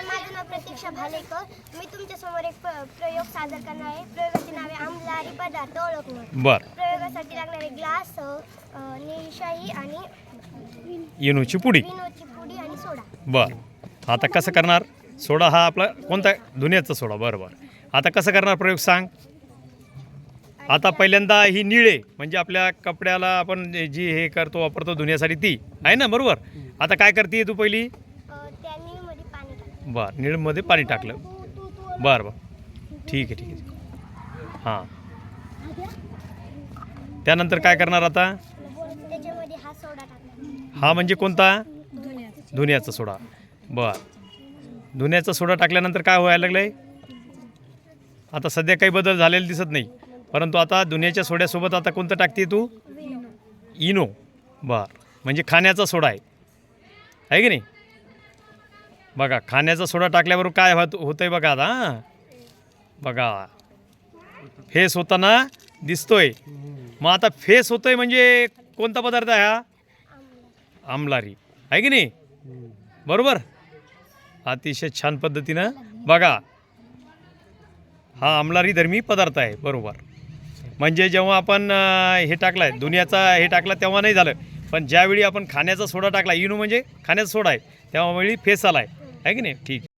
नमस्कार माझं नाव प्रतीक्षा भालेकर. मी तुमच्यासमोर एक प्रयोग सादर करणार आहे. प्रयोगाचे नाव आहे आम्लारी पदार्थ ओळखणे बर. प्रयोगासाठी लागणारे ग्लास अ, निशाही आणि इनूची पुडी. विनोची पुडी आणि सोडा. बर. आता कसं करणार? सोडा हा आपला कोणता? धुण्याचा सोडा. बरं बरं. आता कसं करणार प्रयोग सांग? आता पहिल्यांदा ही निळे म्हणजे आपल्या कपड्याला आपण जी हे करतो वापरतो धुण्यासाठी ती. आहे ना? बरोबर? आता काय करते तू पहिली अ, त्या नीळमध्ये पाणी टाका बर निळमध्ये पाणी टाकलं. बरं बरं. ठीक आहे ठीक आहे. हां. त्यानंतर काय करणार आता? त्याच्यामध्ये हा हा म्हणजे कोणता? धुण्याचा सोडा. बर. धुण्याचा सोडा टाकल्यानंतर काय व्हायला लागलंय? आता सध्या काही बदल झालेला दिसत नाही. परंतु आता धुण्याच्या सोड्यासोबत आता कोणतं टाकते तू? इनो. बर. म्हणजे खाण्याचा सोडा आहे. आहे की नाही? बघा खाण्याचा सोडा टाकल्याबरोबर काय होत होतं आहे बघा आता हां? बघा. फेस होताना दिसतोय. मग आता फेस होतोय म्हणजे कोणता पदार्थ आहे हा? आमलारी. आहे की नाही? बरोबर? अतिशय छान पद्धतीनं. बघा हा आमलारी धर्मी पदार्थ आहे बरोबर. म्हणजे जेव्हा आपण हे हे टाकलाय दुनियाचा हे टाकला तेव्हा नाही झालं. पण ज्यावेळी आपण खाण्याचा सोडा टाकला इनो म्हणजे खाण्याचा सोडा आहे त्यावेळी फेस आला आहे आहे की नाही? ठीक.